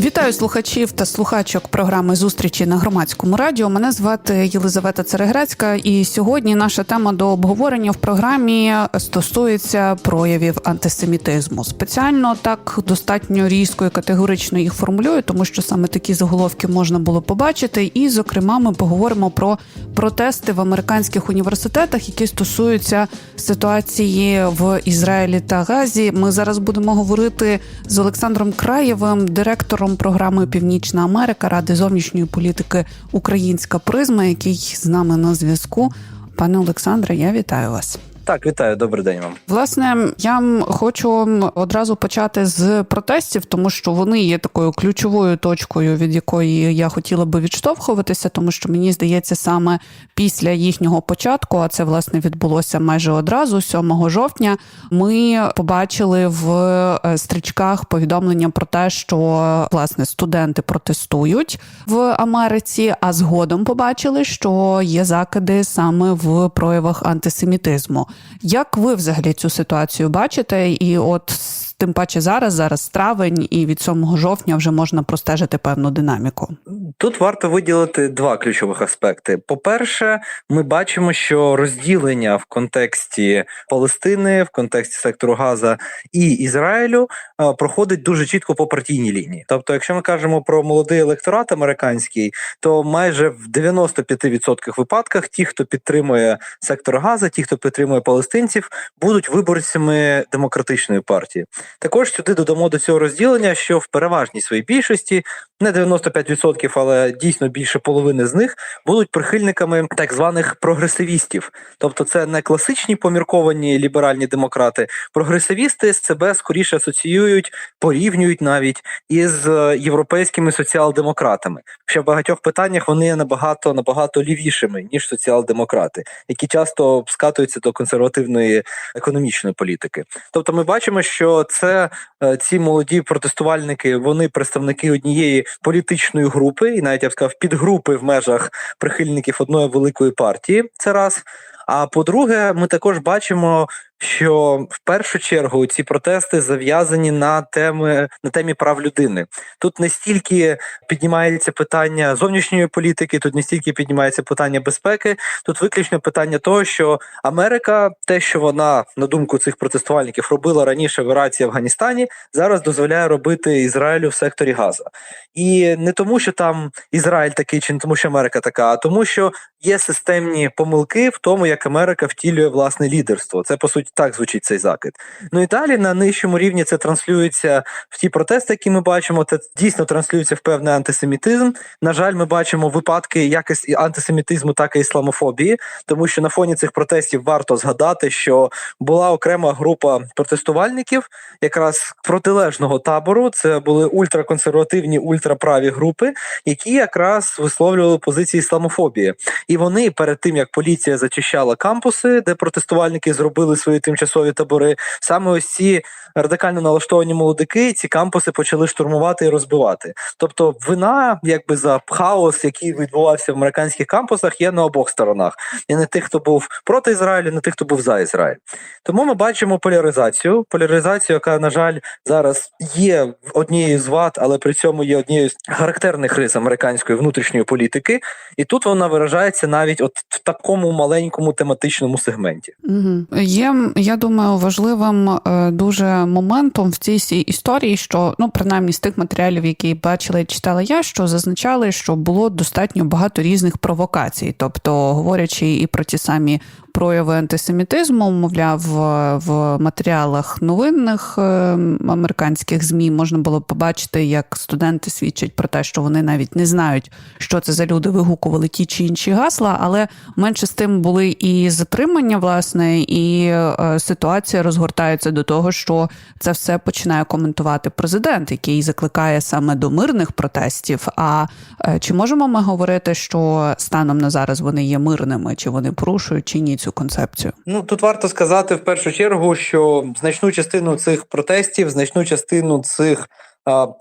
Вітаю слухачів та слухачок програми зустрічі на громадському радіо. Мене звати Єлизавета Цереграцька, і сьогодні наша тема до обговорення в програмі стосується проявів антисемітизму. Спеціально так достатньо різко і категорично їх формулюю, тому що саме такі заголовки можна було побачити. І, зокрема, ми поговоримо про протести в американських університетах, які стосуються ситуації в Ізраїлі та Газі. Ми зараз будемо говорити з Олександром Краєвим, директором програми Північна Америка Ради зовнішньої політики Українська призма, який з нами на зв'язку. Пане Олександре, я вітаю вас. Так, вітаю, добрий день вам. Власне, я хочу одразу почати з протестів, тому що вони є такою ключовою точкою, від якої я хотіла би відштовхуватися, тому що мені здається, саме після їхнього початку, а це власне відбулося майже одразу, 7 жовтня. Ми побачили в е, стрічках повідомлення про те, що власне студенти протестують в Америці, а згодом побачили, що є закиди саме в проявах антисемітизму. Як ви взагалі цю ситуацію бачите? І от тим паче зараз, зараз травень, і від 7 жовтня вже можна простежити певну динаміку. Тут варто виділити два ключових аспекти. По-перше, ми бачимо, що розділення в контексті Палестини, в контексті сектору Газа і Ізраїлю е, проходить дуже чітко по партійній лінії. Тобто, якщо ми кажемо про молодий електорат американський, то майже в 95% випадках ті, хто підтримує сектор Газа, ті, хто підтримує палестинців, будуть виборцями демократичної партії. Також сюди додамо до цього розділення, що в переважній своїй більшості не 95%, але дійсно більше половини з них будуть прихильниками так званих прогресивістів. Тобто, це не класичні помірковані ліберальні демократи. Прогресивісти себе скоріше асоціюють, порівнюють навіть із е, європейськими соціал-демократами. Що в багатьох питаннях вони набагато набагато лівішими ніж соціал-демократи, які часто скатуються до консервативної економічної політики. Тобто, ми бачимо, що це е, ці молоді протестувальники, вони представники однієї політичної групи, і навіть я б сказав, підгрупи в межах прихильників одної великої партії. Це раз. А по-друге, ми також бачимо, що в першу чергу ці протести зав'язані на теми на темі прав людини. Тут не стільки піднімається питання зовнішньої політики, тут не стільки піднімається питання безпеки. Тут виключно питання того, що Америка, те, що вона на думку цих протестувальників робила раніше в Іраці Афганістані, зараз дозволяє робити Ізраїлю в секторі Газа. І не тому, що там Ізраїль такий, чи не тому, що Америка така, а тому, що є системні помилки в тому, як Америка втілює власне лідерство. Це по суті так звучить цей закид. Ну і далі на нижчому рівні це транслюється в ті протести, які ми бачимо. Це дійсно транслюється в певний антисемітизм. На жаль, ми бачимо випадки як і антисемітизму, так і ісламофобії, тому що на фоні цих протестів варто згадати, що була окрема група протестувальників, якраз протилежного табору. Це були ультраконсервативні, ультраправі групи, які якраз висловлювали позиції ісламофобії. І вони перед тим як поліція зачищала кампуси, де протестувальники зробили свої тимчасові табори, саме ось ці радикально налаштовані молодики ці кампуси почали штурмувати і розбивати. Тобто, вина, якби за хаос, який відбувався в американських кампусах, є на обох сторонах. І не тих, хто був проти Ізраїлю, не тих, хто був за Ізраїль. Тому ми бачимо поляризацію. Поляризацію, яка на жаль зараз є однією з вад, але при цьому є однією з характерних рис американської внутрішньої політики, і тут вона виражається навіть от в такому маленькому тематичному сегменті. Угу. Є я думаю важливим е, дуже моментом в цій всій історії, що ну принаймні з тих матеріалів, які бачила і читала я, що зазначали, що було достатньо багато різних провокацій, тобто говорячи і про ті самі прояви антисемітизму, мовляв, в матеріалах новинних е, американських змі можна було побачити, як студенти свідчать про те, що вони навіть не знають, що це за люди вигукували ті чи інші гасла, але менше з тим були і затримання, власне, і е, ситуація розгортається до того, що це все починає коментувати президент, який закликає саме до мирних протестів. А е, чи можемо ми говорити, що станом на зараз вони є мирними, чи вони порушують чи ні цю концепцію? Ну тут варто сказати в першу чергу, що значну частину цих протестів, значну частину цих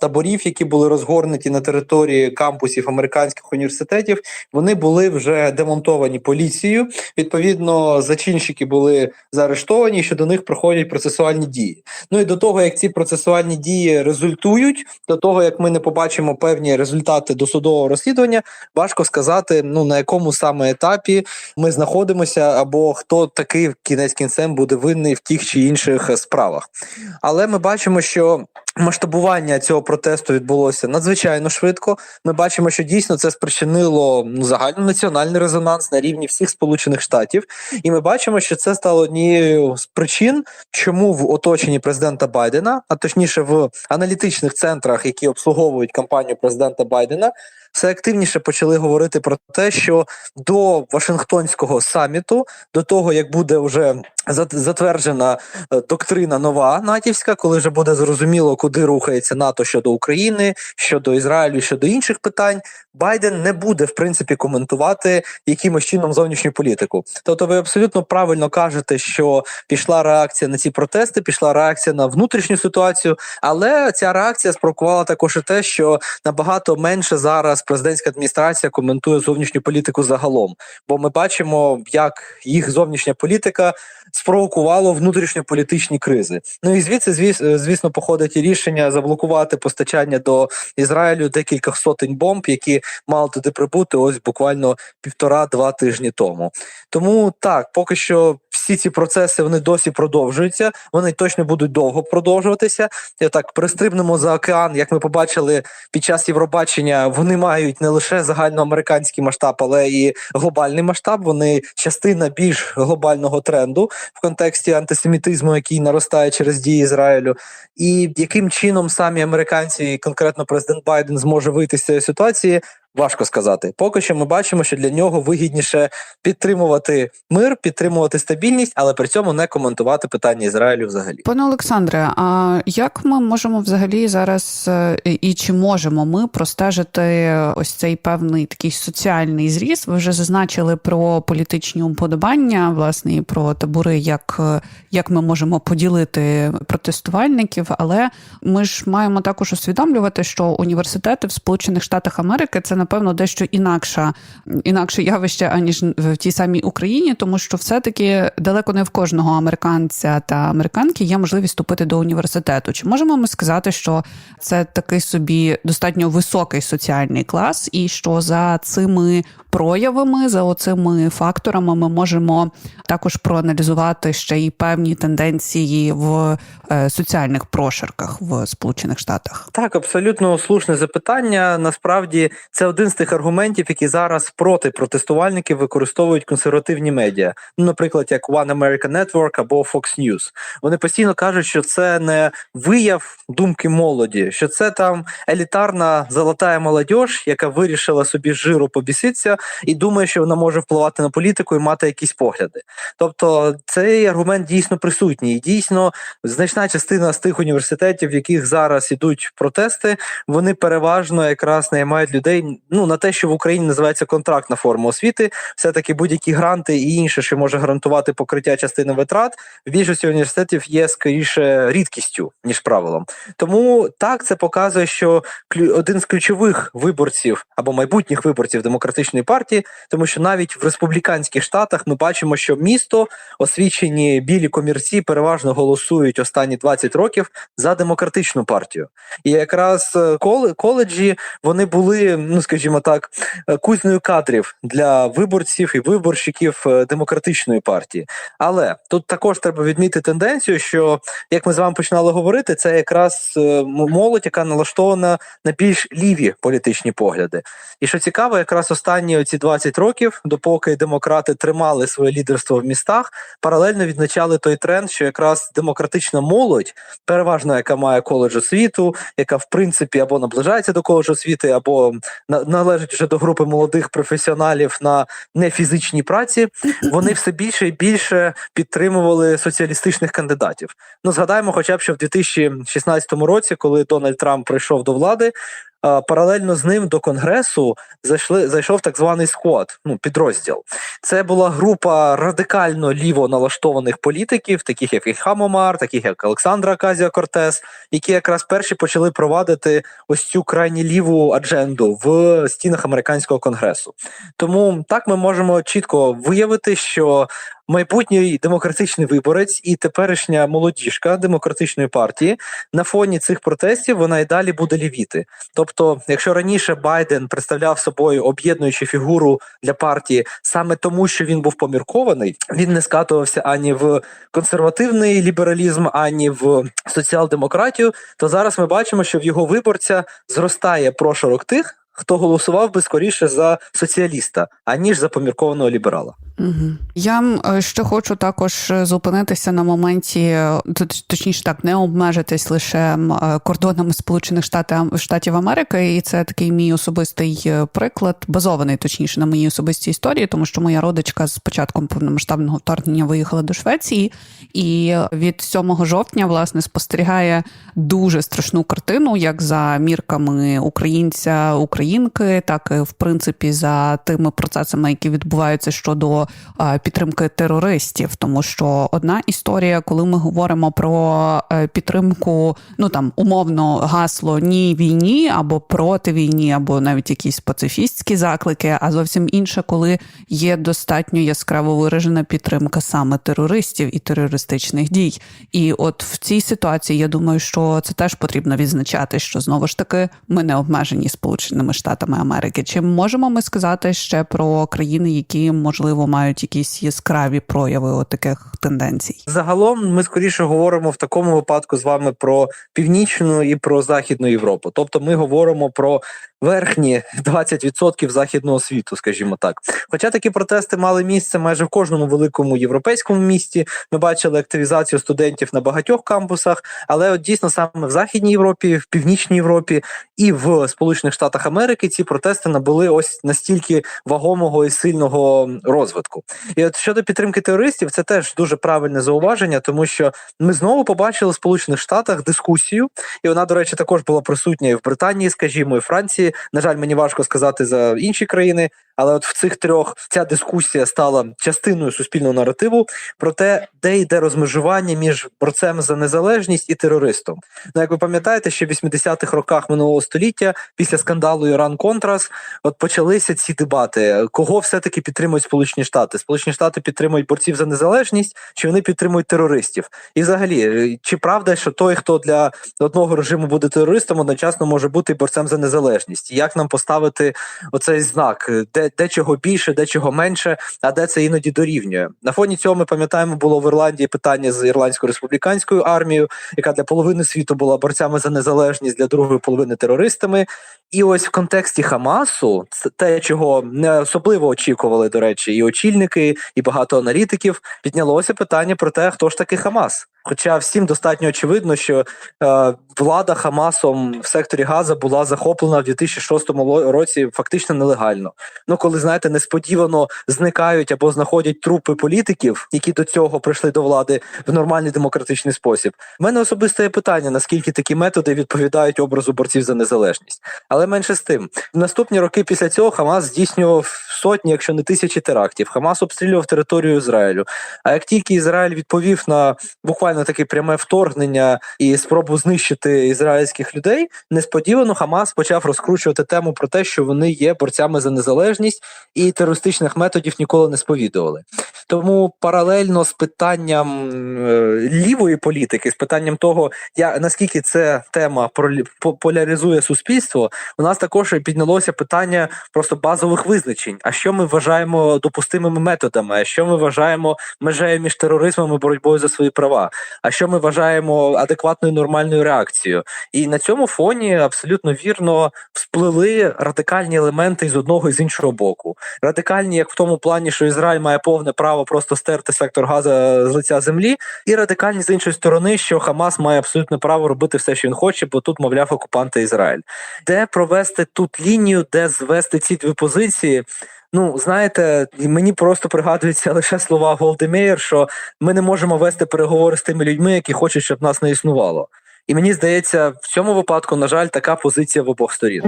таборів, які були розгорнуті на території кампусів американських університетів, вони були вже демонтовані поліцією. Відповідно, зачинщики були заарештовані, що до них проходять процесуальні дії. Ну і до того, як ці процесуальні дії результують, до того як ми не побачимо певні результати досудового розслідування, важко сказати, ну на якому саме етапі ми знаходимося, або хто такий кінець кінцем буде винний в тих чи інших справах. Але ми бачимо, що масштабування цього протесту відбулося надзвичайно швидко. Ми бачимо, що дійсно це спричинило ну, загальнонаціональний резонанс на рівні всіх Сполучених Штатів, і ми бачимо, що це стало однією з причин, чому в оточенні президента Байдена, а точніше в аналітичних центрах, які обслуговують кампанію президента Байдена, все активніше почали говорити про те, що до Вашингтонського саміту, до того як буде вже затверджена е, доктрина нова натівська, коли вже буде зрозуміло, куди рухається НАТО щодо України, щодо Ізраїлю, щодо інших питань, Байден не буде в принципі коментувати якимось чином зовнішню політику. Тобто, ви абсолютно правильно кажете, що пішла реакція на ці протести, пішла реакція на внутрішню ситуацію, але ця реакція спровокувала також і те, що набагато менше зараз президентська адміністрація коментує зовнішню політику загалом. Бо ми бачимо, як їх зовнішня політика спровокувало внутрішньополітичні кризи. Ну і звідси, звіс- звісно, походить і рішення заблокувати постачання до Ізраїлю декількох сотень бомб, які мали туди прибути ось буквально півтора-два тижні тому. Тому так, поки що всі ці процеси вони досі продовжуються. Вони точно будуть довго продовжуватися. І так пристрибнемо за океан, як ми побачили під час Євробачення, вони мають не лише загальноамериканський масштаб, але і глобальний масштаб. Вони частина більш глобального тренду в контексті антисемітизму, який наростає через дії Ізраїлю. І яким чином самі американці, і конкретно президент Байден, зможе вийти з цієї ситуації. Важко сказати. Поки що ми бачимо, що для нього вигідніше підтримувати мир, підтримувати стабільність, але при цьому не коментувати питання Ізраїлю взагалі. Пане Олександре, а як ми можемо взагалі зараз е, і чи можемо ми простежити ось цей певний такий соціальний зріст? Ви вже зазначили про політичні уподобання, власне, і про табори, як, е, як ми можемо поділити протестувальників, але ми ж маємо також усвідомлювати, що університети в Сполучених Штатах Америки це напевно дещо інакша інакше явище аніж в тій самій Україні, тому що все-таки далеко не в кожного американця та американки є можливість вступити до університету. Чи можемо ми сказати, що це такий собі достатньо високий соціальний клас, і що за цими проявами, за оцими факторами, ми можемо також проаналізувати ще й певні тенденції в е, соціальних прошарках в Сполучених Штатах? Так, абсолютно слушне запитання. Насправді це один з тих аргументів, які зараз проти протестувальників використовують консервативні медіа. Ну, наприклад, як One American Network або Fox News. Вони постійно кажуть, що це не вияв думки молоді, що це там елітарна золота молодь, яка вирішила собі жиру побіситися і думає, що вона може впливати на політику і мати якісь погляди. Тобто цей аргумент дійсно присутній. Дійсно, значна частина з тих університетів, в яких зараз ідуть протести, вони переважно якраз наймають людей ну на те, що в Україні називається контрактна форма освіти. Все таки будь-які гранти і інше, що може гарантувати покриття частини витрат, в більшості університетів є скоріше рідкістю ніж правилом. Тому так це показує, що один з ключових виборців або майбутніх виборців демократичної партії, тому що навіть в республіканських штатах ми бачимо, що місто освічені білі комірці переважно голосують останні 20 років за демократичну партію. І якраз е, коледжі вони були, ну скажімо так, е, кузнею кадрів для виборців і виборщиків е, демократичної партії. Але тут також треба відмітити тенденцію, що як ми з вами починали говорити, це якраз молодь, яка налаштована на більш ліві політичні погляди. І що цікаво, якраз останні оці 20 років, допоки демократи тримали своє лідерство в містах, паралельно відзначали той тренд, що якраз демократична молодь, переважно яка має коледж освіту, яка в принципі або наближається до коледжу освіти, або на- належить вже до групи молодих професіоналів на нефізичній праці, вони все більше і більше підтримували соціалістичних кандидатів. Ну згадаємо, хоча б що в 2016 році, коли Дональд Трамп прийшов до влади. Паралельно з ним до конгресу зайшли зайшов так званий сквад, ну підрозділ. Це була група радикально ліво налаштованих політиків, таких як Ільхам Омар, таких як Олександра Аказія Кортес, які якраз перші почали провадити ось цю крайні ліву адженду в стінах американського конгресу. Тому так ми можемо чітко виявити, що майбутній демократичний виборець і теперішня молодіжка демократичної партії на фоні цих протестів вона і далі буде лівіти. Тобто, якщо раніше Байден представляв собою об'єднуючу фігуру для партії саме тому, що він був поміркований, він не скатувався ані в консервативний лібералізм, ані в соціал-демократію, то зараз ми бачимо, що в його виборця зростає прошарок тих. Хто голосував би скоріше за соціаліста, аніж за поміркованого ліберала? Угу. Я е, ще хочу також е, зупинитися на моменті, е, точніше так, не обмежитись лише кордонами Сполучених Штатів, Штатів Америки, і це такий мій особистий приклад, базований точніше на моїй особистій історії, тому що моя родичка з початком повномасштабного вторгнення виїхала до Швеції, і від 7 жовтня власне спостерігає дуже страшну картину, як за мірками українця, українки, так і в принципі за тими процесами, які відбуваються щодо підтримки терористів. Тому що одна історія, коли ми говоримо про е, підтримку, ну там умовно гасло ні війні або проти війні, або навіть якісь пацифістські заклики, а зовсім інше, коли є достатньо яскраво виражена підтримка саме терористів і терористичних дій. І от в цій ситуації я думаю, що це теж потрібно відзначати, що знову ж таки ми не обмежені Сполученими Штатами Америки. Чи можемо ми сказати ще про країни, які можливо мають якісь яскраві прояви от таких тенденцій? Загалом ми скоріше говоримо в такому випадку з вами про північну і про західну Європу. Тобто ми говоримо про верхні 20% західного світу, скажімо так. Хоча такі протести мали місце майже в кожному великому європейському місті. Ми бачили активізацію студентів на багатьох кампусах, але от дійсно саме в Західній Європі, в Північній Європі і в Сполучених Штатах Америки ці протести набули ось настільки вагомого і сильного розвитку. І от щодо підтримки терористів, це теж дуже правильне зауваження, тому що ми знову побачили в Сполучених Штатах дискусію, і вона, до речі, також була присутня і в Британії, скажімо, і Франції. На жаль, мені важко сказати за інші країни, але от в цих трьох ця дискусія стала частиною суспільного наративу про те, де йде розмежування між борцем за незалежність і терористом. Ну, як ви пам'ятаєте, ще в 80-х роках минулого століття, після скандалу Іран Контрас, от почалися ці дебати. Кого все-таки підтримують Сполучені Штати? Сполучені Штати підтримують борців за незалежність, чи вони підтримують терористів? І взагалі, е, чи правда, що той, хто для одного режиму буде терористом, одночасно може бути борцем за незалежність? Як нам поставити оцей знак, де, де чого більше, де чого менше, а де це іноді дорівнює? На фоні цього ми пам'ятаємо, було в Ірландії питання з ірландською республіканською армією, яка для половини світу була борцями за незалежність, для другої половини терористами. І ось в контексті Хамасу, це те, чого не особливо очікували, до речі, і очільники, і багато аналітиків, піднялося питання про те, хто ж таки Хамас. Хоча всім достатньо очевидно, що е, влада Хамасом в секторі Газа була захоплена в 2006 ло- році фактично нелегально. Ну, коли знаєте, несподівано зникають або знаходять трупи політиків, які до цього прийшли до влади в нормальний демократичний спосіб. У мене особисто є питання, наскільки такі методи відповідають образу борців за незалежність. Але менше з тим, в наступні роки після цього Хамас здійснював сотні, якщо не тисячі терактів. Хамас обстрілював територію Ізраїлю. А як тільки Ізраїль відповів на буквально таке пряме вторгнення і спробу знищити ізраїльських людей, несподівано Хамас почав розкручувати тему про те, що вони є борцями за незалежність і терористичних методів ніколи не сповідували. Тому паралельно з питанням е, лівої політики, з питанням того, я наскільки ця тема поляризує суспільство, у нас також піднялося питання просто базових визначень. А що ми вважаємо допустимими методами? А що ми вважаємо межею між тероризмом і боротьбою за свої права? А що ми вважаємо адекватною нормальною реакцією? І на цьому фоні абсолютно вірно всплили радикальні елементи з одного і з іншого боку. Радикальні, як в тому плані, що Ізраїль має повне право просто стерти сектор Газа з лиця землі, і радикальні з іншої сторони, що Хамас має абсолютне право робити все, що він хоче, бо тут, мовляв, окупанти Ізраїль. Де провести тут лінію, де звести ці дві позиції? Ну, знаєте, мені просто пригадуються лише слова Голдемейр, що ми не можемо вести переговори з тими людьми, які хочуть, щоб нас не існувало. І мені здається, в цьому випадку, на жаль, така позиція в обох сторін.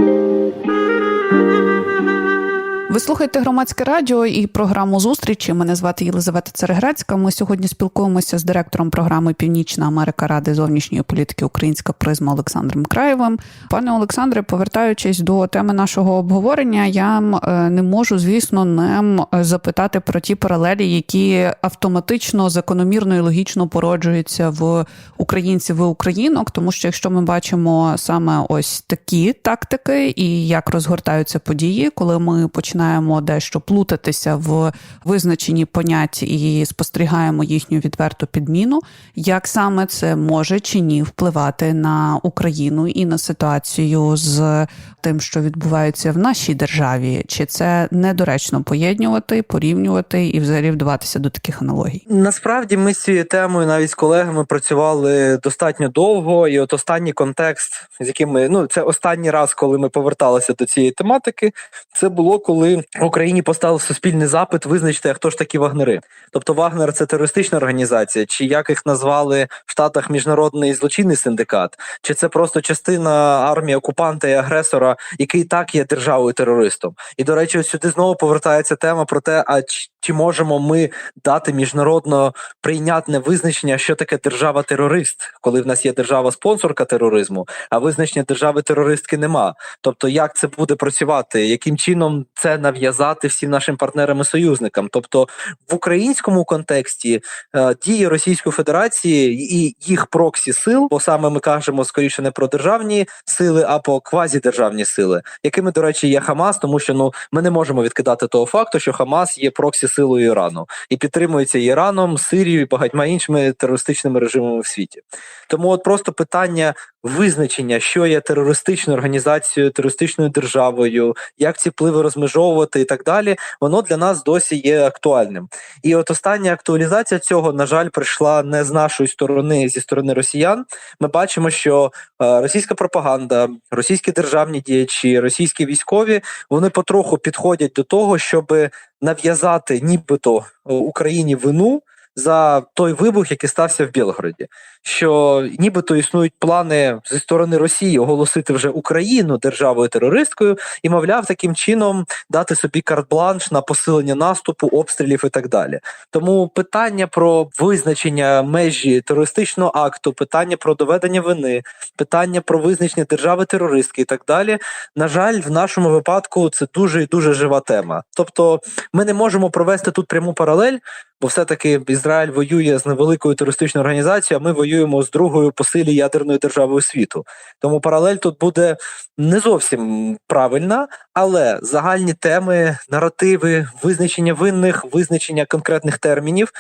Ви слухаєте громадське радіо і програму зустрічі. Мене звати Єлизавета Цереграцька. Ми сьогодні спілкуємося з директором програми Північна Америка Ради зовнішньої політики Українська призма Олександром Краєвим. Пане Олександре, повертаючись до теми нашого обговорення, я е, не можу, звісно, не запитати про ті паралелі, які автоматично, закономірно і логічно породжуються в українців і українок, тому що якщо ми бачимо саме ось такі тактики і як розгортаються події, коли ми починаємо починаємо дещо плутатися в визначенні понять і спостерігаємо їхню відверту підміну, як саме це може чи ні впливати на Україну і на ситуацію з тим, що відбувається в нашій державі, чи це недоречно поєднувати, порівнювати і взагалі вдаватися до таких аналогій? Насправді ми з цією темою навіть з колегами працювали достатньо довго, і от останній контекст, з яким ми ну це останній раз, коли ми поверталися до цієї тематики, це було коли в Україні поставив суспільний запит визначити, хто ж такі вагнери. Тобто Вагнер це терористична організація, чи як їх назвали в Штатах міжнародний злочинний синдикат, чи це просто частина армії окупанта і агресора, який так є державою терористом. І до речі, сюди знову повертається тема про те, а чи можемо ми дати міжнародно прийнятне визначення, що таке держава-терорист, коли в нас є держава-спонсорка тероризму, а визначення держави-терористки нема. Тобто, як це буде працювати, яким чином це нав'язати всім нашим партнерам і союзникам? Тобто в українському контексті е, дії Російської Федерації і їх проксі сил, бо саме ми кажемо скоріше не про державні сили, а про квазідержавні сили, якими, до речі, є Хамас, тому що ну ми не можемо відкидати того факту, що Хамас є проксі силою Ірану і підтримується Іраном, Сирією і багатьма іншими терористичними режимами в світі. Тому, от просто питання визначення, що є терористичною організацією, терористичною державою, як ці впливи розмежовувати і так далі, воно для нас досі є актуальним. І от остання актуалізація цього, на жаль, прийшла не з нашої сторони, зі сторони росіян. Ми бачимо, що е, російська пропаганда, російські державні діячі, російські військові вони потроху підходять до того, щоб нав'язати нібито Україні вину за той вибух, який стався в Білгороді, що нібито існують плани зі сторони Росії оголосити вже Україну державою терористкою і, мовляв, таким чином дати собі карт-бланш на посилення наступу, обстрілів і так далі. Тому питання про визначення межі терористичного акту, питання про доведення вини, питання про визначення держави терористки і так далі. На жаль, в нашому випадку це дуже і дуже жива тема. Тобто, ми не можемо провести тут пряму паралель, бо все-таки Ізраїль воює з невеликою терористичною організацією, а ми воюємо з другою по силі ядерною державою світу. Тому паралель тут буде не зовсім правильна, але загальні теми, наративи, визначення винних, визначення конкретних термінів.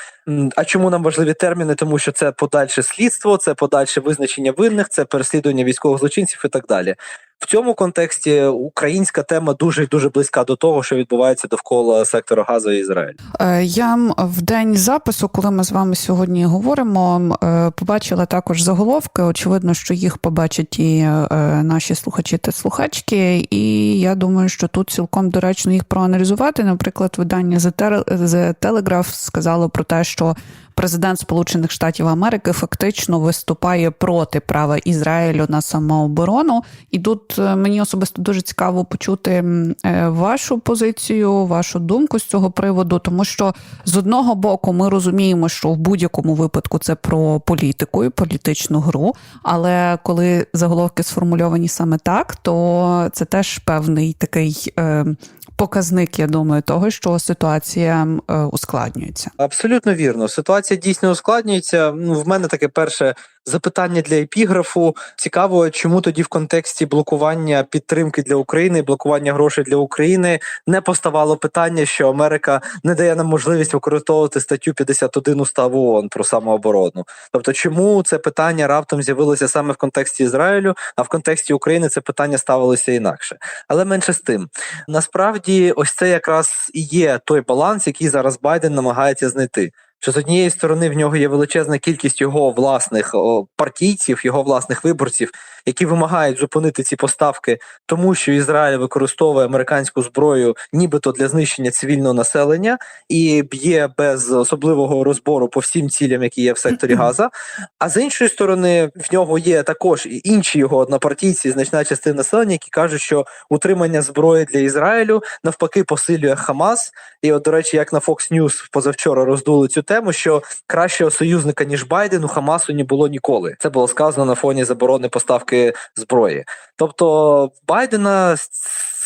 А чому нам важливі терміни? Тому що це подальше слідство, це подальше визначення винних, це переслідування військових злочинців і так далі. В цьому контексті українська тема дуже дуже близька до того, що відбувається довкола сектора Газу Ізраїль. Я в день запису, коли ми з вами сьогодні говоримо, побачила також заголовки. Очевидно, що їх побачать і наші слухачі та слухачки. І я думаю, що тут цілком доречно їх проаналізувати. Наприклад, видання The Telegraph сказало про те, що президент Сполучених Штатів Америки фактично виступає проти права Ізраїлю на самооборону. І тут мені особисто дуже цікаво почути вашу позицію, вашу думку з цього приводу, тому що з одного боку ми розуміємо, що в будь-якому випадку це про політику і політичну гру. Але коли заголовки сформульовані саме так, то це теж певний такий. Показник, я думаю, того, що ситуація е, ускладнюється. Абсолютно вірно. Ситуація дійсно ускладнюється. Ну, в мене таке перше запитання для епіграфу. Цікаво, чому тоді в контексті блокування підтримки для України, блокування грошей для України не поставало питання, що Америка не дає нам можливість використовувати статтю 51 уставу ООН про самооборону. Тобто, чому це питання раптом з'явилося саме в контексті Ізраїлю, а в контексті України це питання ставилося інакше. Але менше з тим, насправді, ось це якраз і є той баланс, який зараз Байден намагається знайти. Що з однієї сторони в нього є величезна кількість його власних о, партійців, його власних виборців, які вимагають зупинити ці поставки, тому що Ізраїль використовує американську зброю, нібито для знищення цивільного населення, і б'є без особливого розбору по всім цілям, які є в секторі Газа. А з іншої сторони, в нього є також і інші його однопартійці, значна частина населення, які кажуть, що утримання зброї для Ізраїлю навпаки посилює Хамас. І, от, до речі, як на Fox News позавчора роздули цю тему, що кращого союзника ніж Байден у Хамасу не було ніколи. Це було сказано на фоні заборони поставки зброї. Тобто Байдена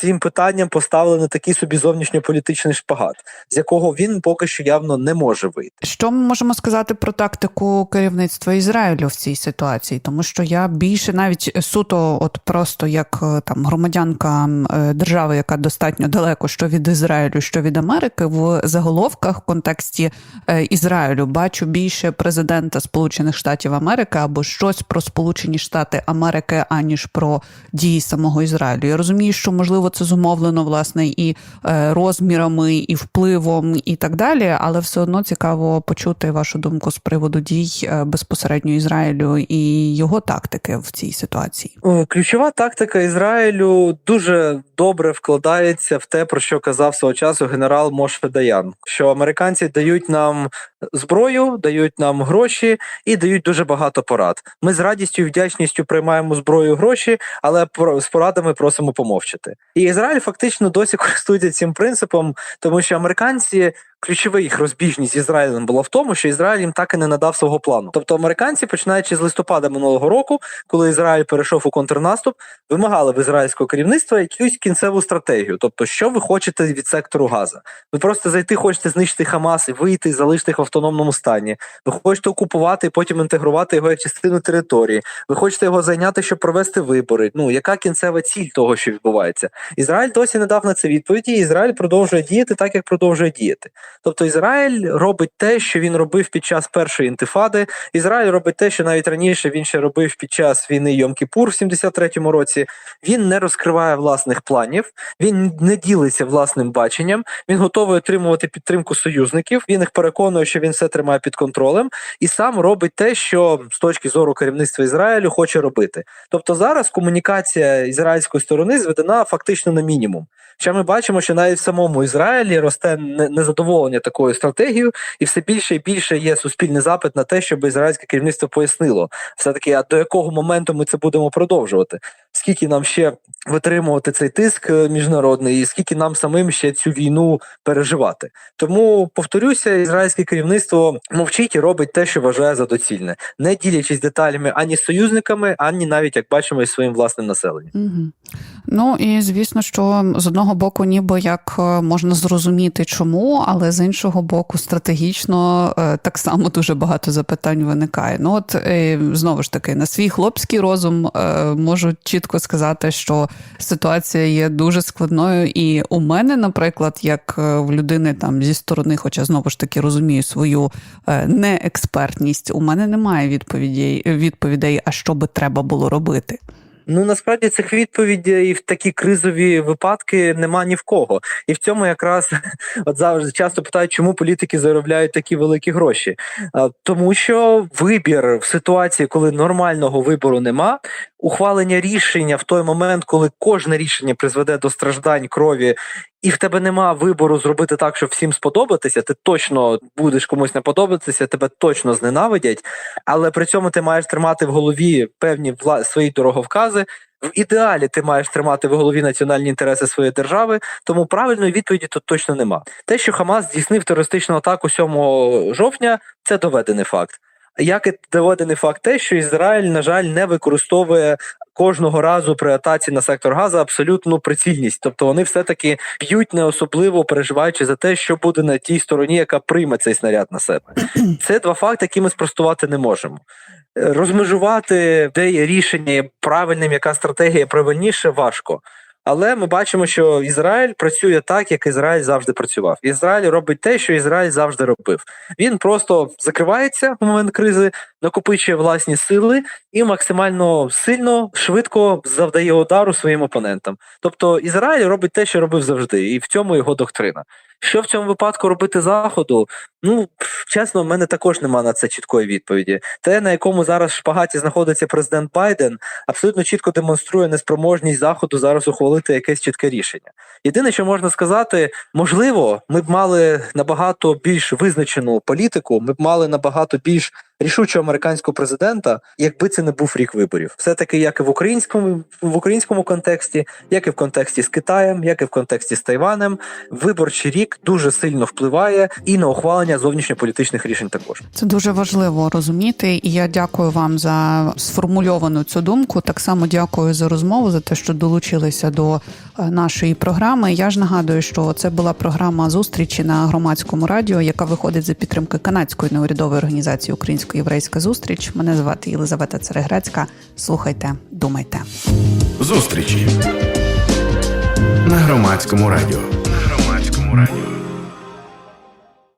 цим питанням поставлений такий собі зовнішньополітичний шпагат, з якого він поки що явно не може вийти. Що ми можемо сказати про тактику керівництва Ізраїлю в цій ситуації? Тому що я більше навіть суто, от просто як е, там громадянка е, держави, яка достатньо далеко що від Ізраїлю, що від Америки, в заголовках в контексті е, Ізраїлю бачу більше президента Сполучених Штатів Америки або щось про Сполучені Штати Америки, аніж про дії самого Ізраїлю. Я розумію, що можливо це зумовлено власне і е, розмірами, і впливом, і так далі, але все одно цікаво почути вашу думку з приводу дій е, безпосередньо Ізраїлю і його тактики в цій ситуації. Е, Ключова тактика Ізраїлю дуже добре вкладається в те, про що казав свого часу генерал Моше Даян, що американці дають нам зброю, дають нам гроші і дають дуже багато порад. Ми з радістю і вдячністю приймаємо зброю гроші, але з порадами просимо помовчати. І Ізраїль фактично досі користується цим принципом, тому що американці. Ключова їх розбіжність з Ізраїлем була в тому, що Ізраїль їм так і не надав свого плану. Тобто американці, починаючи з листопада минулого року, коли Ізраїль перейшов у контрнаступ, вимагали в ізраїльського керівництва якусь кінцеву стратегію. Тобто, що ви хочете від сектору Газа? Ви просто зайти, хочете знищити Хамас і вийти, залишити їх в автономному стані. Ви хочете окупувати і потім інтегрувати його як частину території. Ви хочете його зайняти, щоб провести вибори. Ну яка кінцева ціль того, що відбувається? Ізраїль досі не дав на це відповіді. і Ізраїль продовжує діяти так, як продовжує діяти. Тобто Ізраїль робить те, що він робив під час першої інтифади. Ізраїль робить те, що навіть раніше він ще робив під час війни Йом-Кіпур в 73-му році. Він не розкриває власних планів, він не ділиться власним баченням. Він готовий отримувати підтримку союзників. Він їх переконує, що він все тримає під контролем, і сам робить те, що з точки зору керівництва Ізраїлю хоче робити. Тобто зараз комунікація ізраїльської сторони зведена фактично на мінімум. Ще ми бачимо, що навіть в самому Ізраїлі росте не- незадоволення такою стратегією, і все більше і більше є суспільний запит на те, щоб ізраїльське керівництво пояснило все таки, а до якого моменту ми це будемо продовжувати? Скільки нам ще витримувати цей тиск е, міжнародний, і скільки нам самим ще цю війну переживати? Тому повторюся, ізраїльське керівництво мовчить і робить те, що вважає за доцільне, не ділячись деталями ані з союзниками, ані навіть як бачимо із своїм власним населенням. Угу. Ну і звісно, що з одного боку, ніби як е, можна зрозуміти, чому, але з іншого боку, стратегічно е, так само дуже багато запитань виникає. Ну от знову ж таки, на свій хлопський розум е, можу чітко сказати, що ситуація є дуже складною, і у мене, наприклад, як е, в людини там зі сторони, хоча знову ж таки розумію свою е, неекспертність, у мене немає відповідей, відповідей, а що би треба було робити. Ну насправді цих відповідей в такі кризові випадки нема ні в кого. І в цьому якраз от завжди часто питають, чому політики заробляють такі великі гроші. Тому що вибір в ситуації, коли нормального вибору нема, ухвалення рішення в той момент, коли кожне рішення призведе до страждань крові. І в тебе нема вибору зробити так, щоб всім сподобатися. Ти точно будеш комусь не подобатися, тебе точно зненавидять, але при цьому ти маєш тримати в голові певні вла... свої дороговкази. В ідеалі ти маєш тримати в голові національні інтереси своєї держави, тому правильної відповіді тут точно нема. Те, що Хамас здійснив терористичну атаку 7 жовтня, це доведений факт. Як і доведений факт, те, що Ізраїль, на жаль, не використовує кожного разу при атаці на сектор Газа абсолютну прицільність. Тобто вони все-таки б'ють не особливо переживаючи за те, що буде на тій стороні, яка прийме цей снаряд на себе. Це два факти, які ми спростувати не можемо. Розмежувати, де є рішення правильним, яка стратегія правильніше, важко. Але ми бачимо, що Ізраїль працює так, як Ізраїль завжди працював. Ізраїль робить те, що Ізраїль завжди робив. Він просто закривається в момент кризи, накопичує власні сили і максимально сильно, швидко завдає удару своїм опонентам. Тобто Ізраїль робить те, що робив завжди, і в цьому його доктрина. Що в цьому випадку робити заходу? Ну чесно, в мене також нема на це чіткої відповіді. Те, на якому зараз шпагаті знаходиться президент Байден, абсолютно чітко демонструє неспроможність заходу зараз ухвалити якесь чітке рішення. Єдине, що можна сказати, можливо, ми б мали набагато більш визначену політику, ми б мали набагато більш рішучого американського президента, якби це не був рік виборів. Все таки, як і в українському в українському контексті, як і в контексті з Китаєм, як і в контексті з Тайванем, виборчий рік дуже сильно впливає і на ухвалення зовнішньополітичних рішень також. Це дуже важливо розуміти, і я дякую вам за сформульовану цю думку. Так само дякую за розмову, за те, що долучилися до е, нашої програми. Я ж нагадую, що це була програма зустрічі на громадському радіо, яка виходить за підтримки канадської неурядової організації Українсько-єврейська зустріч. Мене звати Єлизавета Церегрецька. Слухайте, думайте. Зустрічі на громадському радіо.